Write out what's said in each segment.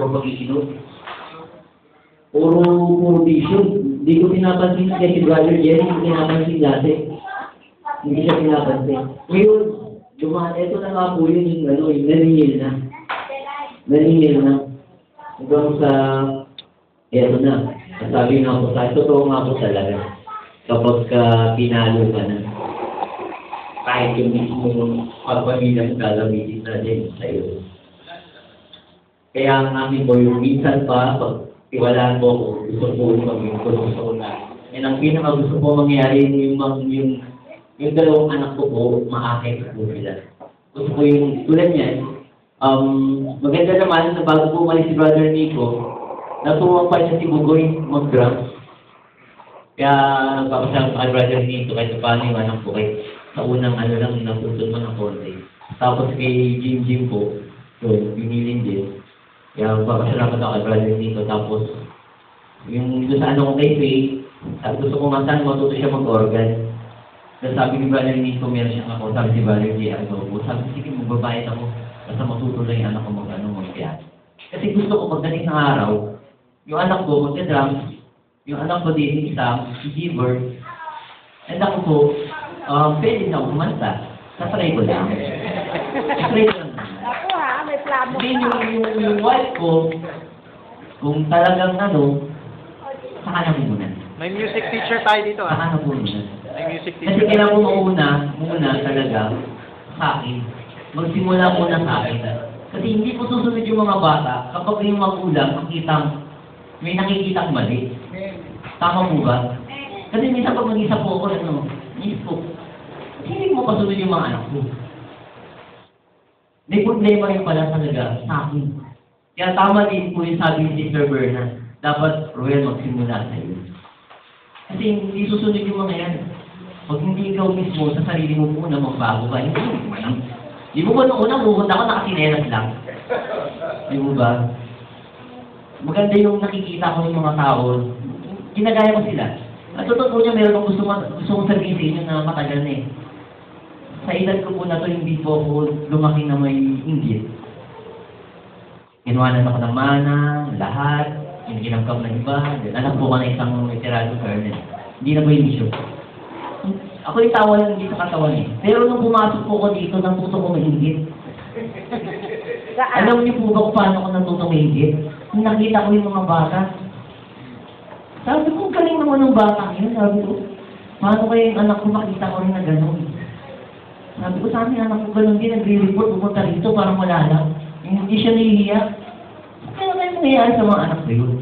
puro pag-iinom. Puro, puro bisyo. Hindi ko pinapansin kay si Brother Jerry, hindi pinapansin dati. Hindi siya pinapansin. Ngayon, dumaan, eto na nga po yun, yung ano, yung naningil na. Naningil na. Hanggang sa, eto na. Sabi nga po sa, totoo nga po talaga. Kapag ka pinalo ka na, kahit yung mismo pagpamilya mo gagamitin na din sa'yo. Kaya ang po, yung minsan pa, pag tiwalaan mo ko, gusto yung maging gusto na. Yan ang pinaka gusto ko mangyari yung, yung, yung, yung dalawang anak ko po, maakit po sila. Gusto ko yung, tulad niyan, um, maganda naman na bago po umalis si Brother Nico, natuwang pa siya si Bugoy mag-drums. Kaya nagpapasama kay Brother Nico, kahit paano yung anak ko, kay sa unang ano lang, naputol mo ng konti. Tapos kay Jim Jim po, yun, binilin din. Kaya magpapasalamat ako kay Brother Nico. Tapos, yung doon sa ano ko kay Faye, at gusto ko nga matuto siya mag-organ. Tapos sabi ni Brother Nico, meron siyang ako, sabi si Brother J. Po, sabi, sige, magbabayad ako. Basta matuto lang yung anak ko mag, ano, mag-piano. Kasi gusto ko pagdating ng araw, yung anak ko magka-drums, yung anak ko din, si Gilbert, and ako po, um, pwede na kumanta. Tatry ko lang. Tatry ko lang. Plano Hindi yung, yung, yung wife ko, kung talagang ano, saka na muna. May music teacher tayo dito Saka ah. na muna. May music Kasi teacher. kailangan mo mauna, muna talaga, sa akin. Magsimula muna sa akin. Kasi hindi po susunod yung mga bata kapag yung magulang makita may nakikita mali. Tama po ba? Kasi minsan pag mag-isa po ako, ano, miss ko, hindi mo kasunod yung mga anak ko. May problema rin pala talaga sa akin. Kaya tama din po yung sabi ni Sister Berna, dapat, Royal, magsimula sa iyo. Kasi hindi susunod yung mga yan. Pag hindi ikaw mismo sa sarili mo muna magbago ka, hindi mo lang. Di mo ba nung una pupunta ako nakasinelas lang? Di mo ba? Maganda yung nakikita ko ng mga tao, ginagaya ko sila. At totoo niya, meron akong gusto, gusto kong sabihin sa inyo na matagal na eh. Sa edad ko po na to, hindi po ako lumaki na may inggit. Kinuhanan ako ng mana, lahat, yung ginamkam ng iba, then anak po ko na isang veterano colonel. Hindi na po yung issue. Ako yung tawa lang sa katawan eh. Pero nung pumasok po ko dito, natuto ko mainggit. Saan? Alam niyo po ba kung paano ko natuto mainggit? Nung nakita ko yung mga bata. Sabi ko, "Ang galing naman ng bata yun. Sabi ko, paano kaya yung anak ko makita ko rin na gano'n? Sabi ko, sa amin, anak ko gano'n din, nagre-report, pupunta rito, parang wala lang. Yung Hindi siya nahihiya. Kaya kayo nangyayari sa mga anak ko yun?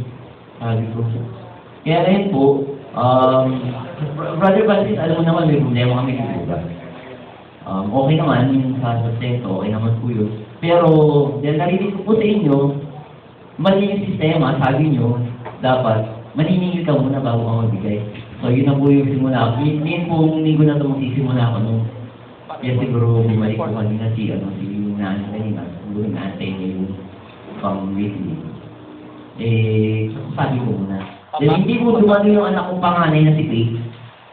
Sabi ko. Kaya rin po, um, Brother Francis, alam mo naman, may problema kami dito ba? Um, okay naman yung sa sustento, okay naman po yun. Pero, dahil narinig ko po sa inyo, mali yung sistema, sabi nyo, dapat, maniningil ka muna bago ka magbigay. So, yun na po yung simula. Yun po linggo na ito magsisimula ako nung kaya siguro bumalik ko kanina si, ano, si yung naan kanina, siguro naantay niya yung pang. Eh, sabi ko muna. Dahil hindi po dumating yung anak kong panganay na si Faith,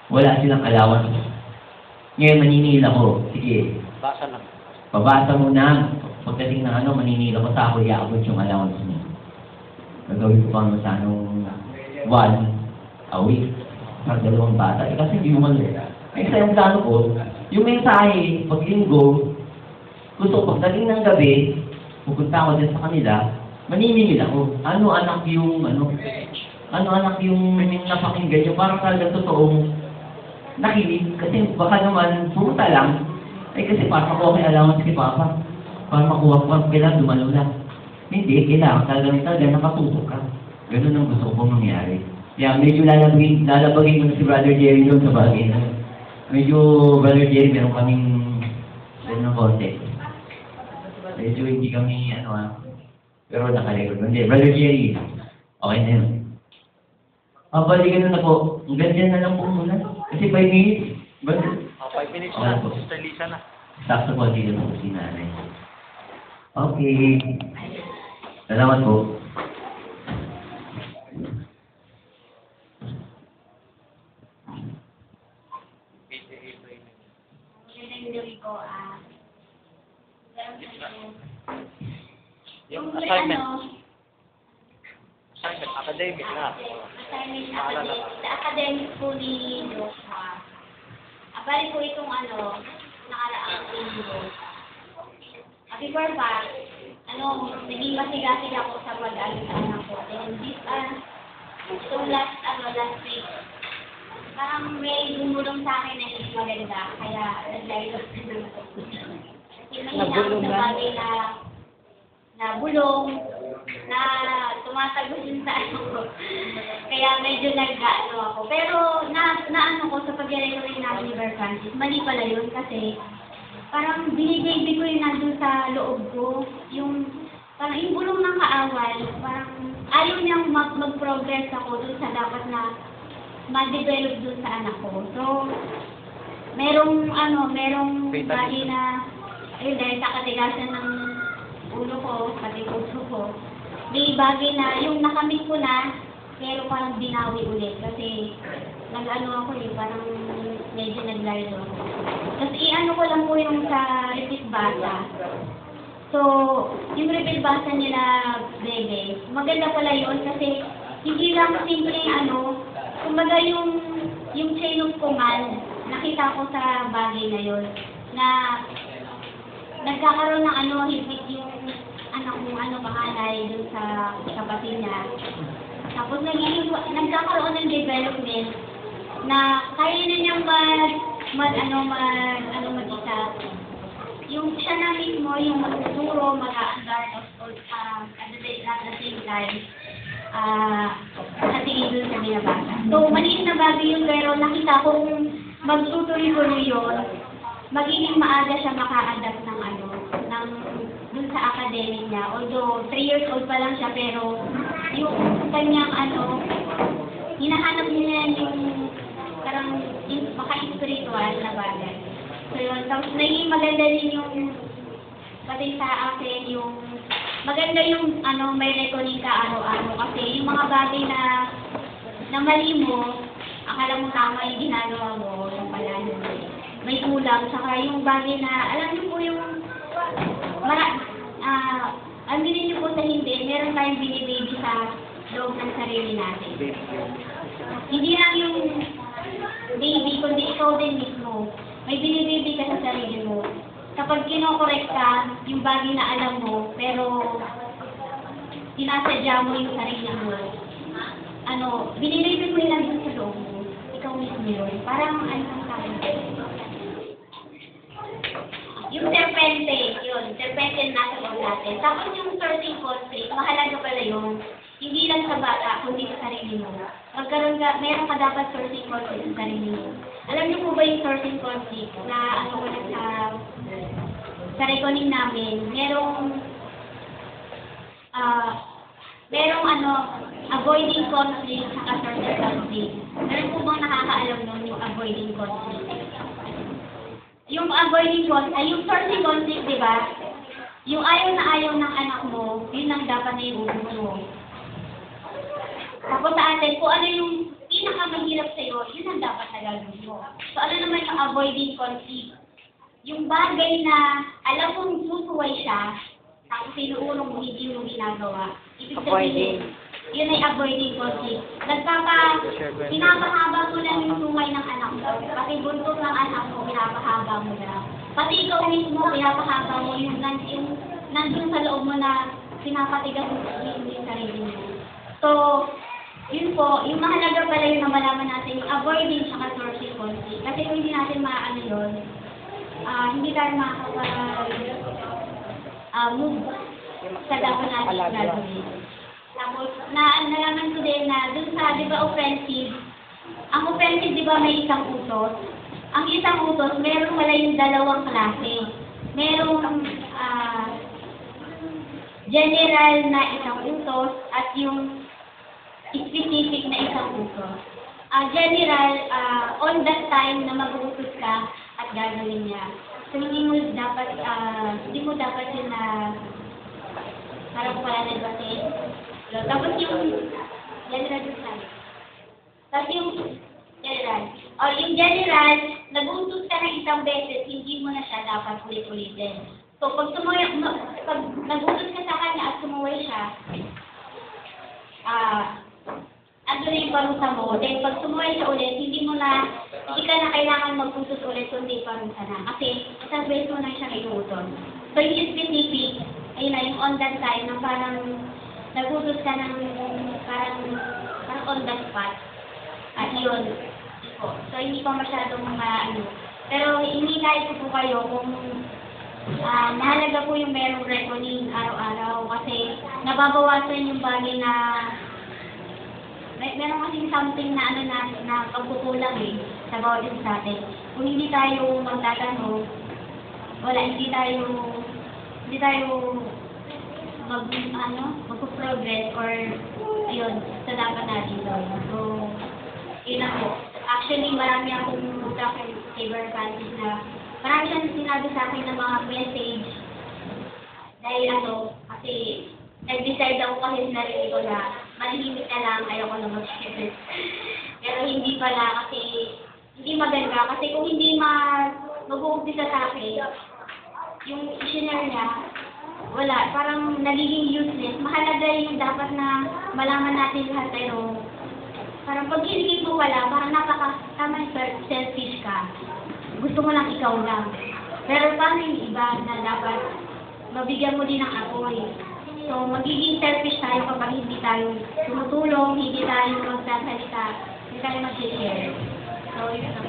wala silang allowance. Ngayon, maniningil ako. Sige, Basa lang. Pabasa mo na. Pagdating ng ano, maninila ko sa ako, iaabot yung allowance niya. Gagawin ko pa naman sa anong one a week. Sa dalawang bata. Eh, kasi hindi mo man Eh, sa yung plano ko, yung mensahe, pag linggo, gusto ko pagdating ng gabi, pupunta ako dyan sa kanila, maniningil ako. Ano anak yung, ano, ano anak yung napakinggan nyo, parang talagang totoong nakilig. Kasi baka naman, pumunta lang, ay kasi para makuha may allowance kay Papa. Para makuha ko, kailangan dumalo lang. Hindi, kailangan talagang talaga nakatutok ka. Ganun ang gusto ko mangyari. Kaya medyo lalabagin, lalabagin na si Brother Jerry doon sa bagay na. Medyo, Brother Jerry, meron kaming, ano ng konti. Medyo hindi kami, ano ah, pero nakarecord. Hindi, Brother Jerry, okay na yun. Ah, balikan na na po. Ang ganyan na lang po muna. Kasi 5 minutes, Brother, Oh, five minutes na. Po. Sister Lisa na. Sakto po, dito po si nanay. Okay. Salamat po. Yung Kung may assignment. ano, Academic na. Assignment academic, sa academic po ni Joshua. Abali po itong ano, nakaraang linggo. Ah, before pa, ano, naging masigasig ako sa mag-ano sa anak ko. And this, ah, itong last, ano, last week, parang may bumulong sa akin na hindi maganda, kaya nag-live up na. Kasi may sa na? bagay na na bulong, na tumatagos yun sa ano ko. Kaya medyo nag-ano ako. Pero na, na ano ko sa pag-recommend natin ni Bear Francis, mali pala yun kasi parang binibigay ko yung nandun sa loob ko. Yung parang yung bulong ng kaaway, parang ayaw niyang mag- mag-progress ako dun sa dapat na ma-develop dun sa anak ko. So, merong ano, merong bagay na ayun dahil sa katigasan ng ulo ko, pati puso ko. May bagay na yung nakamit ko na, pero parang binawi ulit kasi nag-ano ako eh, parang medyo naglardo ako. Tapos i-ano ko lang po yung sa repeat basa. So, yung repeat basa nila, Bebe, maganda pala yun kasi hindi lang simple ano, kumbaga yung yung chain of command, nakita ko sa bagay na yun, na nagkakaroon ng ano, higit yung anak mo, ano, panganay dun sa kapatid niya. Tapos nagiging, nagkakaroon ng development na kaya na niyang mag, mag, ano, mag, ano, mag-isa. Yung siya na mismo, yung magtuturo, mag-aandar, tapos um, at the at the same time, ah, sa tingin dun sa binabasa. So, maliit na bagay yun, pero nakita ko kung magtutuloy-tuloy yun, magiging maaga siya maka-adapt ng ano, ng dun sa academic niya. Although, 3 years old pa lang siya, pero yung kanyang ano, hinahanap niya yung parang in, maka-spiritual na bagay. So yun, tapos naging maganda din yung pati sa akin yung maganda yung ano may reckoning ka araw-araw kasi yung mga bagay na na mali mo akala mo tama yung ginagawa mo yung pala yun may kulang saka yung bagay na alam niyo po yung mara ah aminin niyo po sa hindi meron tayong binibaby sa loob ng sarili natin hindi lang yung baby, kundi ikaw din mismo. May binibaby ka sa sarili mo. Kapag kinokorek ka, yung bagay na alam mo, pero sinasadya mo yung sarili mo, ano, binibaby mo lang yun sa loob mo. Ikaw mismo yun. Parang ano ang sabi yung serpente, yun, serpente na nasa loob natin. Tapos yung certain conflict, mahalaga pala yun. Hindi lang sa bata, kundi sa sarili mo. Magkaroon ka, meron ka dapat certain conflict sa sarili mo. Alam niyo po ba yung certain conflict na ano ko sa sa reckoning namin, merong ah merong ano, avoiding conflict sa certain conflict. Meron po bang nakakaalam nun yung avoiding conflict? Yung avoiding conflict, ay yung certain conflict, di ba? Yung ayaw na ayaw ng anak mo, yun ang dapat na iubo mo. Tapos sa atin, kung ano yung pinakamahirap sa'yo, yun ang dapat na gagawin mo. So ano naman yung avoiding conflict? Yung bagay na alam mong susuway siya, tapos sinuurong mo hindi mo ginagawa. Ibig sabihin, yun ay avoiding conflict. Nagpapa, pinapahaba mo lang yung sungay ng anak mo. Pati buntot ng anak mo, pinapahaba mo na. Pati ikaw mismo, pinapahaba mo yung, yung nandun sa loob mo na pinapatigas mo yung sarili mo. So, yun po, yung mahalaga pala yung malaman natin, yung avoiding saka sourcing conflict. Kasi kung hindi natin maano yun, ah hindi tayo makakapag ah move sa dapat natin gagawin. Tapos, na, nalaman ko din na dun sa, di ba, offensive, ang offensive, di ba, may isang utos. Ang isang utos, meron pala yung dalawang klase. Merong ah general na isang utos at yung specific na isang utos. Ah, general, ah, on that time na mag-uutos ka at gagawin niya. So, hindi mo dapat, ah, hindi mo dapat yun na parang wala na batin. Tapos yung general sabi. Tapos yung general. O yung general, nag-uutos ka ng isang beses, hindi mo na siya dapat ulit-ulitin. So, pag sumuwi, pag nag-uutos ka sa kanya at sumuwi siya, ah, yung parusa mo, then pag sumuway siya ulit, hindi mo na, hindi ka na kailangan magputos ulit kundi parusa na. Kasi, isang beses mo na siya inuuton. So, yung specific, ayun na, yung on that time, na parang, nagutos ka ng, parang, parang on the spot. At yun, po. So, hindi pa masyadong mga ano. Pero, inilay ko po kayo kung Ah, mahalaga po yung merong reckoning araw-araw kasi nababawasan yung bagay na may meron kasing something na ano na, na pagkukulang eh sa bawat isa sa atin. Kung hindi tayo magtatanong, wala, hindi tayo hindi tayo mag ano, magpo-progress or ayun, sa dapat natin gawin. So, yun po. Actually, marami akong track and saver panties na marami siyang sinabi sa akin ng mga message dahil ano, kasi nag-decide ako kasi narinig ko na malihimik na lang, ayoko na mag-share. Pero hindi pala kasi hindi maganda kasi kung hindi ma mag-uumpisa sa akin, yung i-share niya, wala, parang nagiging useless. Mahalaga yung dapat na malaman natin lahat pero parang pag hinigit mo wala, parang napaka tama selfish ka. Gusto mo lang ikaw lang. Pero paano yung iba na dapat mabigyan mo din ng apoy? So, magiging selfish tayo kapag hindi tayo tumutulong, hindi tayo magsasalita, hindi tayo mag-share. So, yun lang.